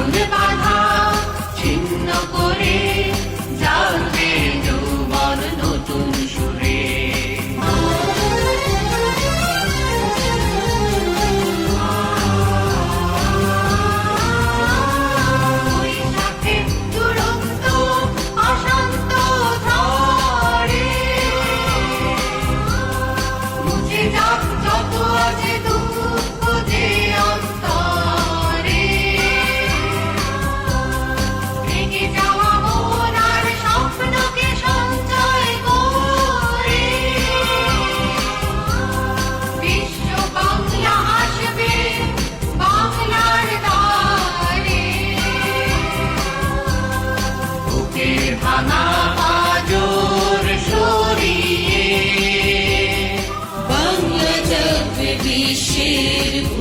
আগুন করে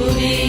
Holy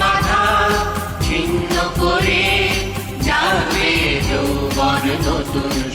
বাধা ছিন্ন করে যাবে যৌবন নতুন।